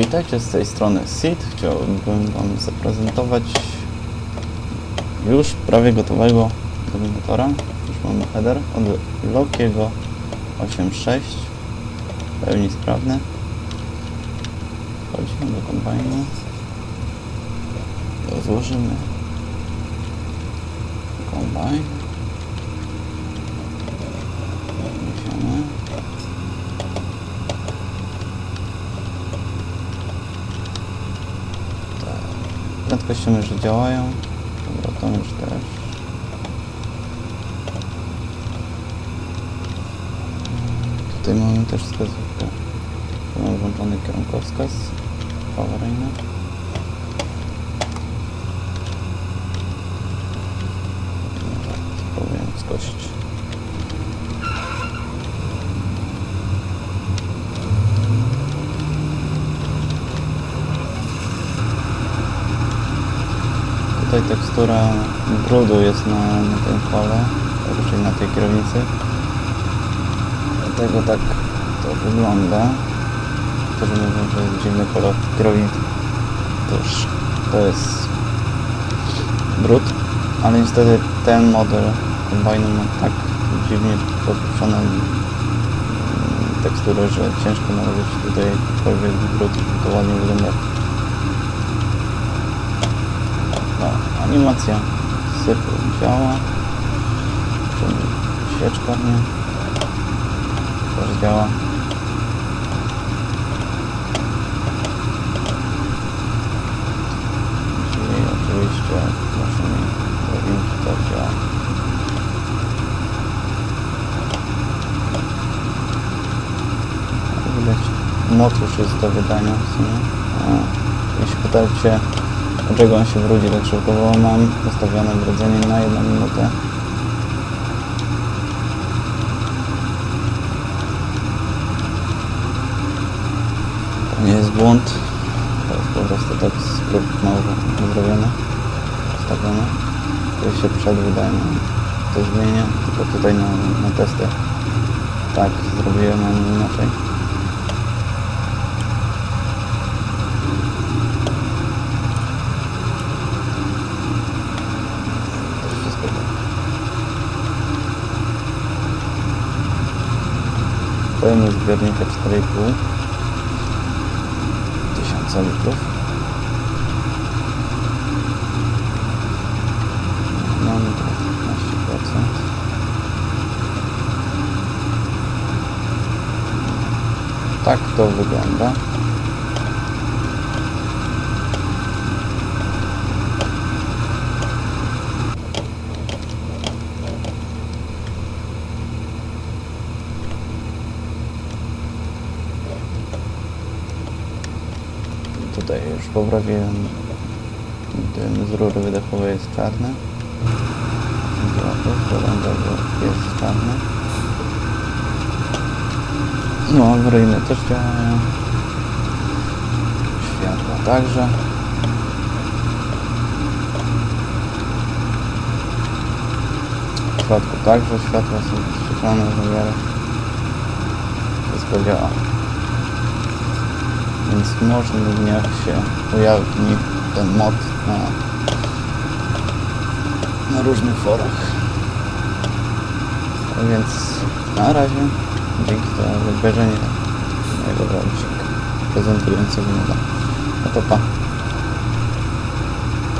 Witajcie z tej strony Seed. Chciałbym Wam zaprezentować już prawie gotowego dominatora. Już mamy header od Lokiego 8.6 w pełni sprawny. Wchodzimy do kombajnu. Rozłożymy kombajn. Prędkościomierze działają. Obrotomierz też. Tutaj mamy też wskazówkę. Mamy włączony kierunkowskaz awaryjny. Dobra, Spróbuję Tutaj tekstura brudu jest na, na tym kole, raczej na tej kierownicy. Dlatego tak to wygląda. Którzy mówią, że jest dziwny kolor kierownicy. Toż to jest brud, ale niestety ten model kombajnu ma tak dziwnie podpuszczone mm, tekstury, że ciężko nałożyć tutaj jakikolwiek brud, to ładnie wygląda. Animacja sypu działa. Świeczka nie też działa. Czyli oczywiście naszymi drobinki też działa. Widać, moc już jest do wydania w sumie. A, jeśli pytacie Dlaczego on się brudzi tak szybko? Bo mam ustawione brudzenie na jedną minutę. To nie jest błąd. To jest po prostu tak skrót mało zrobiony, ustawiony. Który się przed wydaniem to zmienia, tylko tutaj na, na testy tak zrobiłem, inaczej. To wszystko tak. Pojemność zbiornika 4,5 tysiąca litrów. Mamy teraz 15%. Tak to wygląda. Tutaj już poprawiłem dym z rury wydechowej jest czarny. Żołądowy jest czarny. No, awaryjne też działają. Światła także. W środku także światła są podświetlone w miarę. Wszystko działa. Więc może dniach się ujawni ten mod na, na różnych forach. A więc na razie dzięki za obejrzenie mojego odcinka prezentującego moda. No to pa.